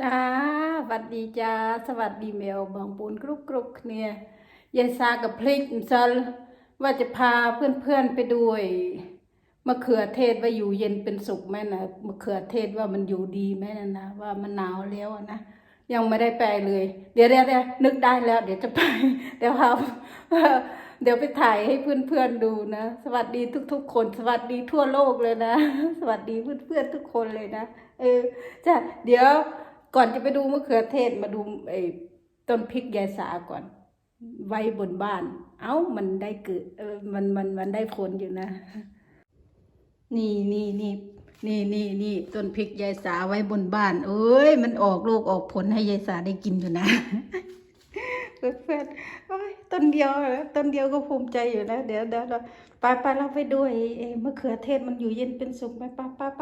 จ้าสวัสดีจ้าสวัสดีแมวบางปูนกรุกกรุกเนี่ยยายซากับพริกซัลว่าจะพาเพื่อนๆไปดูไอ้มะเขือเทศว่าอยู่เย็นเป็นสุขไหมนะมะเขือเทศว่ามันอยู่ดีไหมนะนะว่ามันหนาวแล้วนะยังไม่ได้ไปเลยเดี๋ยวเดี๋ยวเดี๋ยวนึกได้แล้ว เดี๋ยวจะไปเดี๋ยวครับเดี๋ยวไปถ่ายให้เพื่อนๆดูนะ สวัสดีทุก ๆ คน สวัสดีทั่วโลกเลยนะ สวัสดีเพื่อนๆทุกคนเลยนะเออจ้ะเดี๋ยว ก่อนจะไปดูมะเขือเทศมาดูไอ้ต้นพริกยายสาก่อน ไว้บนบ้าน เอ้ามันได้เกิดเออมันมันมันได้ผลอยู่นะ นี่นี่นี่นี่นี่นี่ต้นพริกยายสาไว้บนบ้าน เอ้ย มันออกลูกออกผลให้ยายสาได้กินอยู่นะเพื่อนโอ้ยต้นเดียวต้นเดียวก็ภูมิใจอยู่แล้ว เดี๋ยวเดี๋ยวเราไปไปเราไปดูไอ้ไอ้มะเขือเทศมันอยู่เย็นเป็นสุขไหมไปไปไป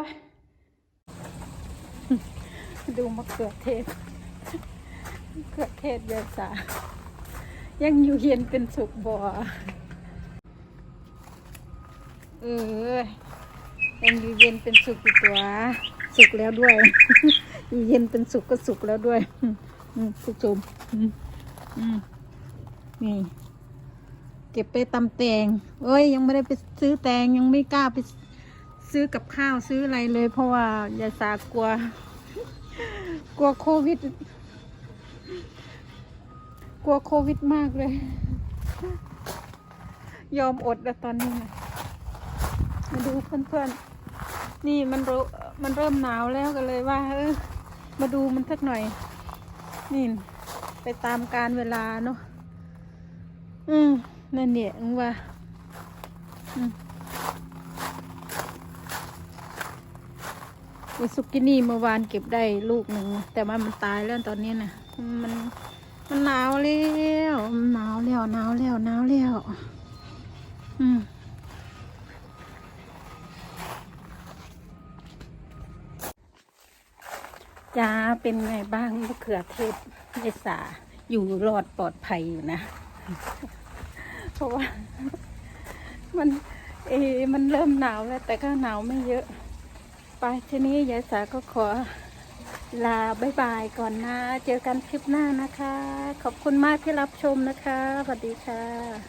ดูมะเขือเทศมะเขือเทศยายสายังอยู่เย็นเป็นสุขบ่เออยังอยู่เย็นเป็นสุขอยู่ตัวสุขแล้วด้วย อยู่เย็นเป็นสุขก็สุขแล้วด้วยผู้ชมอืมอืมนี่ เก็บไปตำแตงเอ้ย ยังไม่ได้ไปซื้อแตงยังไม่กล้าไปซื้อกับข้าวซื้ออะไรเลย เพราะว่ายายสากลัว กลัวโควิด กลัวโควิดมากเลย ยอมอดแล้วตอนนี้ มาดูเพื่อนๆ นี่มันรู้มันเริ่มหนาวแล้วก็เลยว่า เออ มาดูมันสักหน่อย นี่ ไปตามการเวลาเนาะ อืมนั่นเนี่ยงว่า อืมไอ ซุกินี่เมื่อวานเก็บได้ลูกหนึ่งแต่ว่ามันตายแล้วตอนนี้นะมันมันหนาวแล้วหนาวแล้วหนาวแล้วหนาวแล้วอืมจ้าเป็นไงบ้างมะเขือเทศเยสาอยู่รอดปลอดภัยอยู่นะ เพราะว่า มัน เอ มันเริ่มหนาวแล้ว แต่ก็หนาวไม่เยอะ ไปทีนี้ยายสาก็ขอลาบายบายก่อนนะ เจอกันคลิปหน้านะคะ ขอบคุณมากที่รับชมนะคะสวัสดีค่ะ